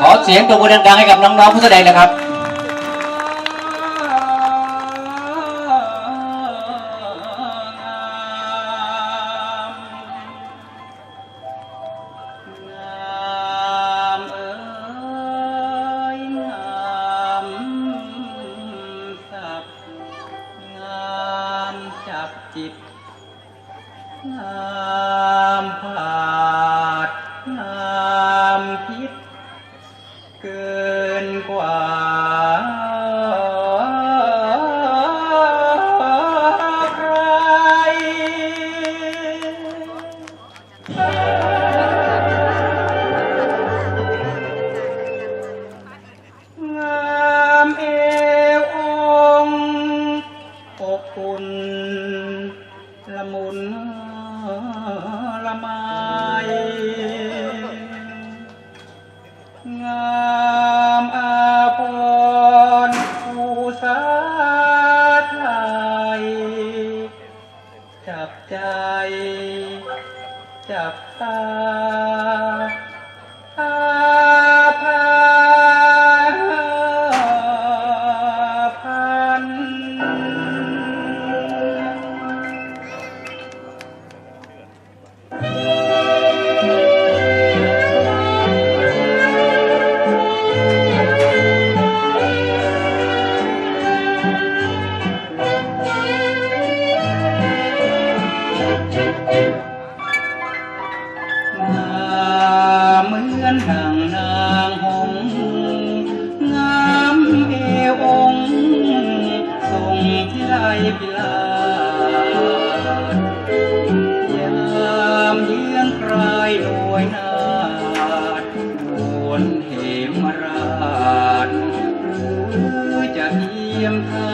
ขอเสียงตัวมือดังๆให้กับน้องๆผู้แสดงนะครับ จิตงามผา มุนละไม พิลพิลายามเยื่อนใครโดยนาดวนเหมราชหรือจะเยี่ยมทา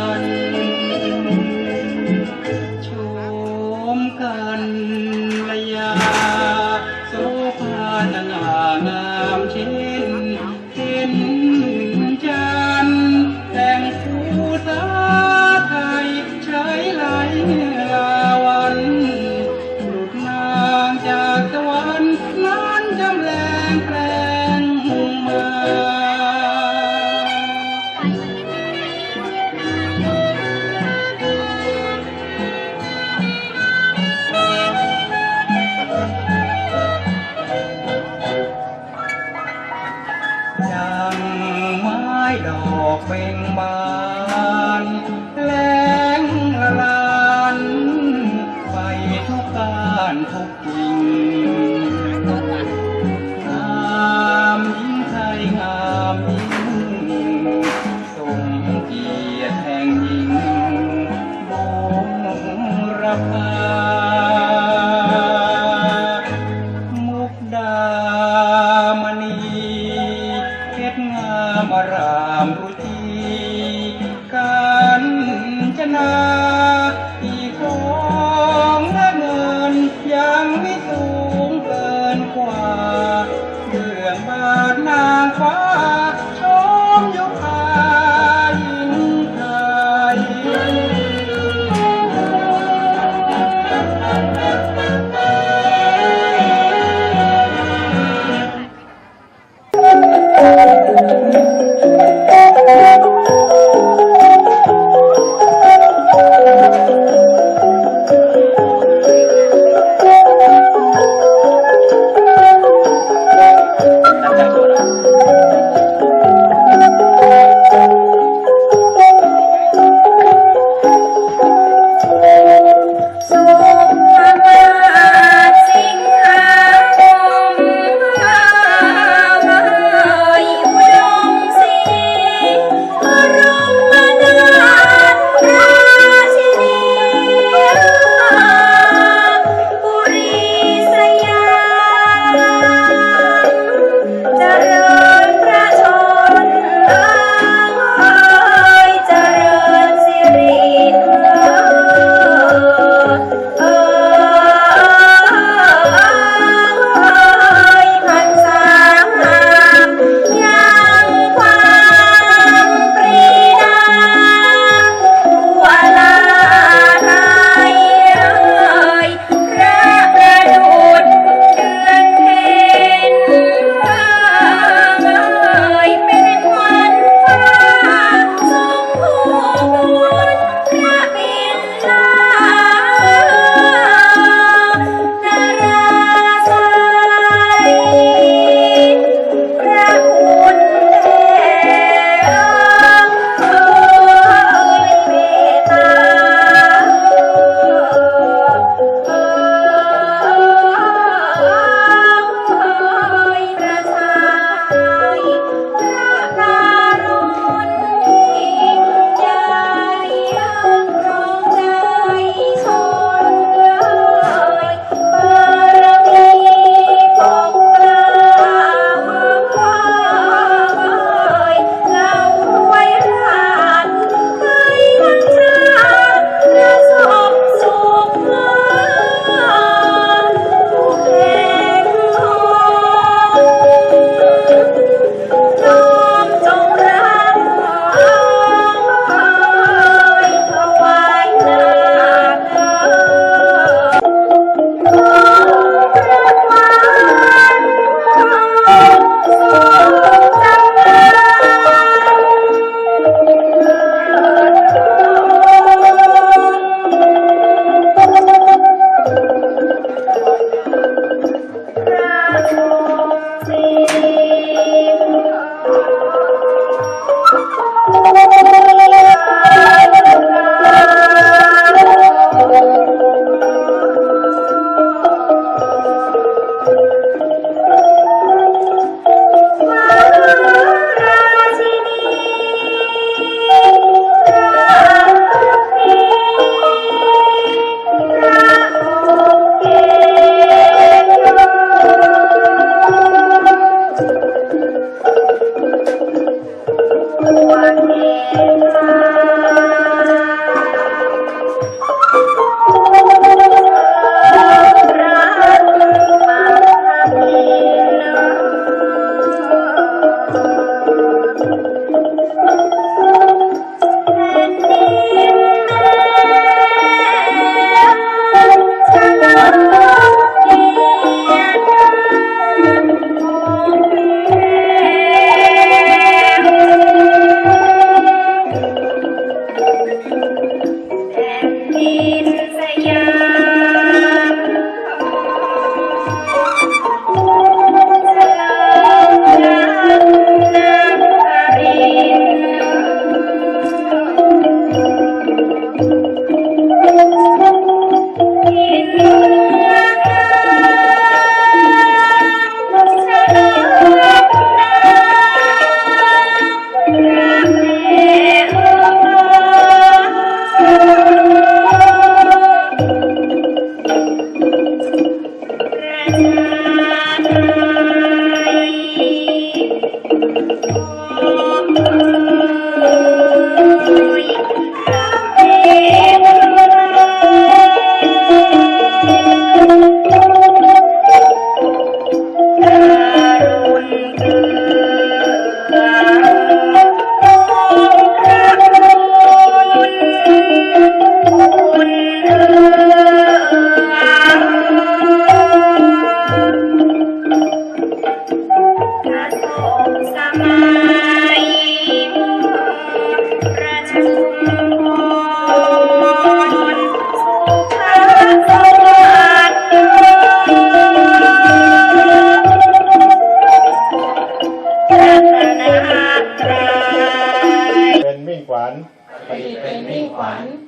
เบ่งบานามารามรุจีการจนา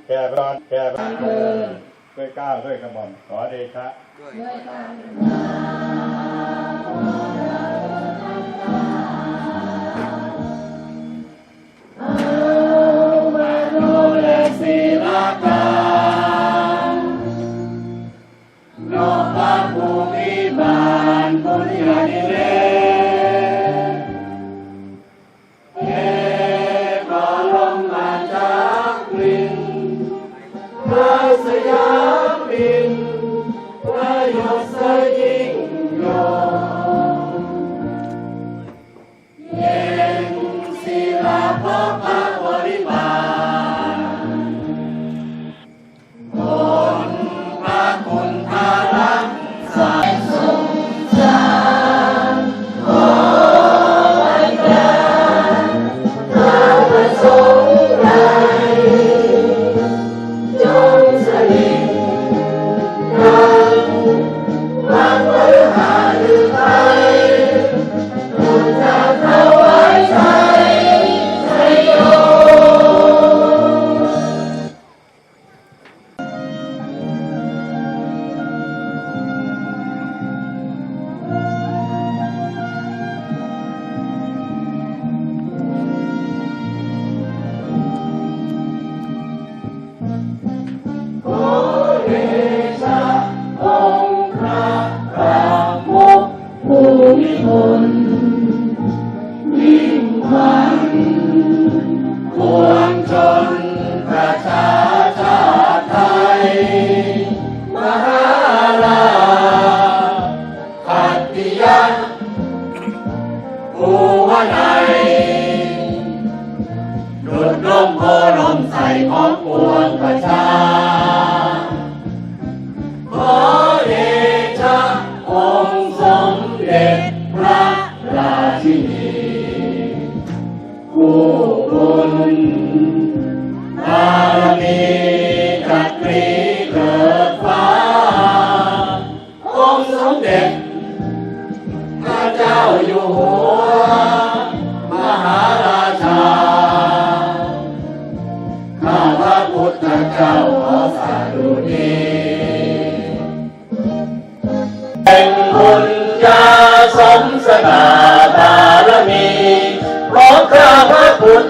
แก่ร้อนแก่ร้อนเทินด้วยเกล้าวด้วยกระหม่อมขอเดชะด้วยการ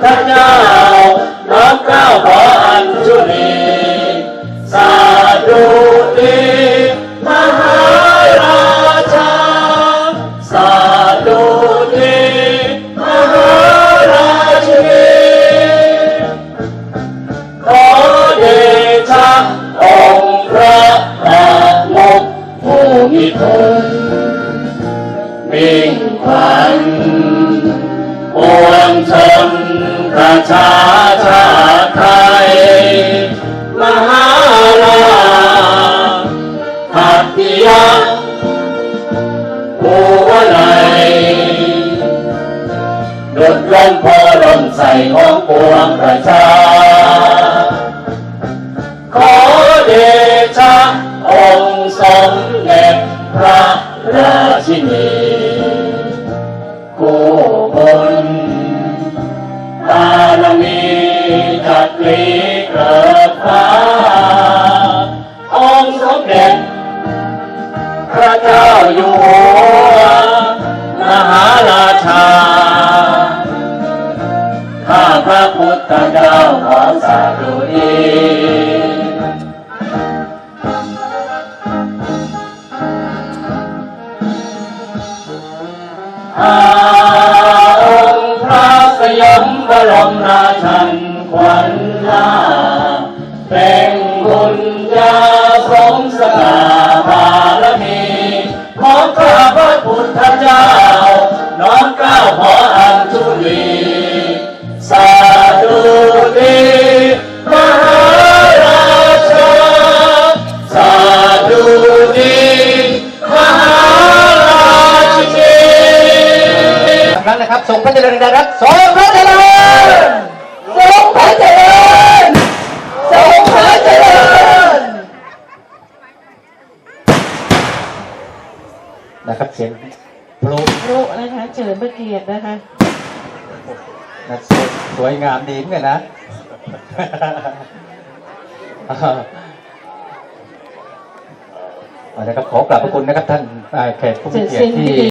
พระเจ้าน้อมเกล้าขอ จักรีเกิดฟ้าองค์สมเด็จพระเจ้าอยู่หัวมหาราชา ข้าพระพุทธเจ้าขอสาธุดีอาองค์พระสยามบรมราชัน วัญนาเป็นบุญญาสมสง่าบารมีของข้าพระพุทธเจ้า น้อมเกล้าขออัญชุลีสาธุดีมหาราชาสาธุดีมหาราชินีครั้งนะครับส่งพระเจริญนะครับส่งพระเจริญ ทรงพระเจริญทรงพระเจริญ นะครับเสียงพลุพรุนะคะเฉินพระเกียรตินะคะนะสวยสวยงามดีเหมือนกันนะเอาละครับขอกราบพระคุณนะครับท่านอ่าแขกผู้มีเกียรติที่